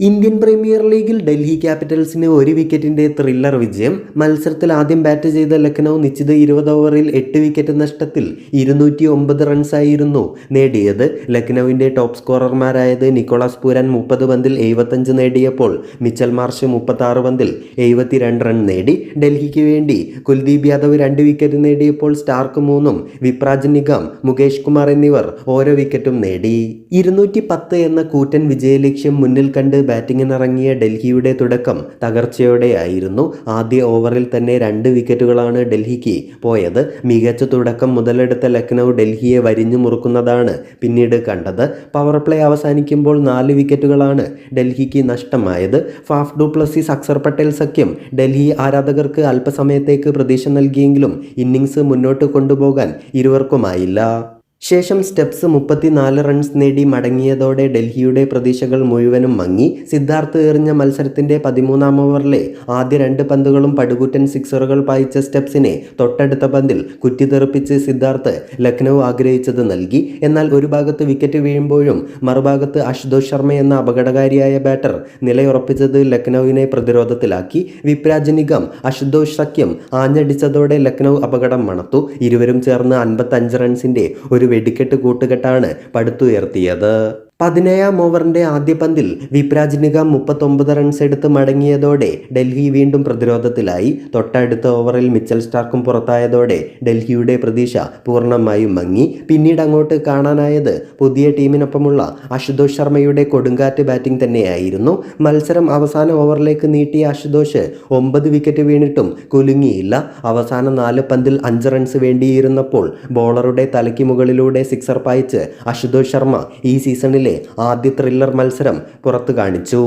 Indian premier ലീഗിൽ ഡൽഹി ക്യാപിറ്റൽസിന് ഒരു വിക്കറ്റിന്റെ thriller വിജയം. മത്സരത്തിൽ ആദ്യം ബാറ്റ് ചെയ്ത ലക്നൗ നിശ്ചിത ഇരുപത് ഓവറിൽ എട്ട് വിക്കറ്റ് നഷ്ടത്തിൽ ഇരുന്നൂറ്റി ഒമ്പത് റൺസായിരുന്നു നേടിയത്. ലക്നൌവിന്റെ ടോപ്പ് സ്കോറർമാരായത് നിക്കോളാസ് പൂരാൻ മുപ്പത് പന്തിൽ എഴുപത്തഞ്ച് നേടിയപ്പോൾ മിച്ചൽ മാർഷ് മുപ്പത്താറ് പന്തിൽ എഴുപത്തിരണ്ട് റൺ നേടി. ഡൽഹിക്ക് വേണ്ടി കുൽദീപ് യാദവ് രണ്ട് വിക്കറ്റ് നേടിയപ്പോൾ സ്റ്റാർക്ക് മൂന്നും വിപ്രാജ് നിഗം മുകേഷ് കുമാർ എന്നിവർ ഓരോ വിക്കറ്റും നേടി. ഇരുന്നൂറ്റി പത്ത് എന്ന കൂറ്റൻ വിജയലക്ഷ്യം മുന്നിൽ കണ്ട് ബാറ്റിങ്ങിനിറങ്ങിയ ഡൽഹിയുടെ തുടക്കം തകർച്ചയോടെയായിരുന്നു. ആദ്യ ഓവറിൽ തന്നെ രണ്ട് വിക്കറ്റുകളാണ് ഡൽഹിക്ക് പോയത്. മികച്ച തുടക്കം മുതലെടുത്ത ലക്നൗ ഡൽഹിയെ വരിഞ്ഞു മുറുക്കുന്നതാണ് പിന്നീട് കണ്ടത്. പവർ പ്ലേ അവസാനിക്കുമ്പോൾ നാല് വിക്കറ്റുകളാണ് ഡൽഹിക്ക് നഷ്ടമായത്. ഫാഫ് ഡുപ്ലസിസ് അക്സർ പട്ടേൽ സഖ്യം ഡൽഹി ആരാധകർക്ക് അല്പസമയത്തേക്ക് പ്രതീക്ഷ നൽകിയെങ്കിലും ഇന്നിംഗ്സ് മുന്നോട്ട് കൊണ്ടുപോകാൻ ഇരുവർക്കുമായില്ല. ശേഷം സ്റ്റെപ്സ് മുപ്പത്തിനാല് റൺസ് നേടി മടങ്ങിയതോടെ ഡൽഹിയുടെ പ്രതീക്ഷകൾ മുഴുവനും മങ്ങി. സിദ്ധാർത്ഥ് എറിഞ്ഞ മത്സരത്തിന്റെ പതിമൂന്നാം ഓവറിലെ ആദ്യ രണ്ട് പന്തുകളും പടുകൂറ്റൻ സിക്സറുകൾ പായിച്ച സ്റ്റെപ്സിനെ തൊട്ടടുത്ത പന്തിൽ കുറ്റിതെറിപ്പിച്ച് സിദ്ധാർത്ഥ് ലക്നൗ ആഗ്രഹിച്ചത് നൽകി. എന്നാൽ ഒരു ഭാഗത്ത് വിക്കറ്റ് വീഴുമ്പോഴും മറുഭാഗത്ത് അശുതോഷ് ശർമ്മ എന്ന അപകടകാരിയായ ബാറ്റർ നിലയുറപ്പിച്ചത് ലക്നൌവിനെ പ്രതിരോധത്തിലാക്കി. വിപ്രാജ് നിഗം അശുതോഷ് സഖ്യം ആഞ്ഞടിച്ചതോടെ ലക്നൗ അപകടം മണത്തു. ഇരുവരും ചേർന്ന് അൻപത്തഞ്ച് റൺസിന്റെ ഒരു വെടിക്കെട്ട് കൂട്ടുകെട്ടാണ് പടുത്തുയർത്തിയത്. പതിനേഴാം ഓവറിന്റെ ആദ്യ പന്തിൽ വിപ്രാജ് നിഗം മുപ്പത്തൊമ്പത് റൺസ് എടുത്ത് മടങ്ങിയതോടെ ഡൽഹി വീണ്ടും പ്രതിരോധത്തിലായി. തൊട്ടടുത്ത ഓവറിൽ മിച്ചൽ സ്റ്റാർക്കും പുറത്തായതോടെ ഡൽഹിയുടെ പ്രതീക്ഷ പൂർണമായും മങ്ങി. പിന്നീട് അങ്ങോട്ട് കാണാനായത് പുതിയ ടീമിനൊപ്പമുള്ള അശുതോഷ് ശർമ്മയുടെ കൊടുങ്കാറ്റ് ബാറ്റിംഗ് തന്നെയായിരുന്നു. മത്സരം അവസാന ഓവറിലേക്ക് നീട്ടിയ അശുതോഷ് ഒമ്പത് വിക്കറ്റ് വീണിട്ടും കുലുങ്ങിയില്ല. അവസാന നാല് പന്തിൽ അഞ്ച് റൺസ് വേണ്ടിയിരുന്നപ്പോൾ ബോളറുടെ തലയ്ക്ക് മുകളിലൂടെ സിക്സർ പായിച്ച് അശുതോഷ് ശർമ്മ ഈ ആദ്യ ത്രില്ലർ മത്സരം പുറത്തു കാണിച്ചു.